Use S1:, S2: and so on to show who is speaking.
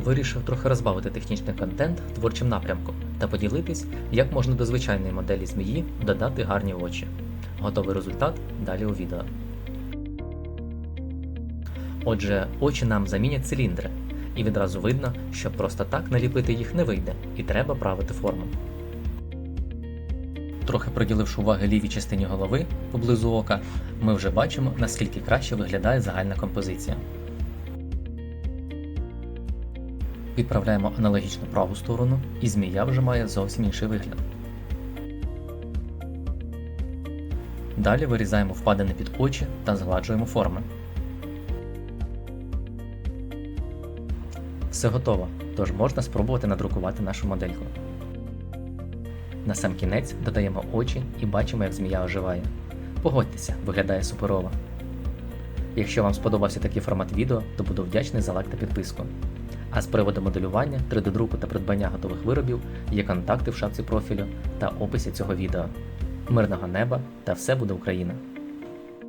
S1: вирішив трохи розбавити технічний контент творчим напрямком та поділитись, як можна до звичайної моделі змії додати гарні очі. Готовий результат далі у відео. Отже, очі нам замінять циліндри, і відразу видно, що просто так наліпити їх не вийде, і треба правити форму. Трохи приділивши уваги лівій частині голови поблизу ока, ми вже бачимо, наскільки краще виглядає загальна композиція. Відправляємо аналогічно праву сторону, і змія вже має зовсім інший вигляд. Далі вирізаємо впадини під очі та згладжуємо форми. Все готово, тож можна спробувати надрукувати нашу модельку. На сам кінець додаємо очі і бачимо, як змія оживає. Погодьтеся, виглядає суперово. Якщо вам сподобався такий формат відео, то буду вдячний за лайк та підписку. А з приводу моделювання, 3D-друку та придбання готових виробів є контакти в шапці профілю та описі цього відео. Мирного неба та все буде Україна!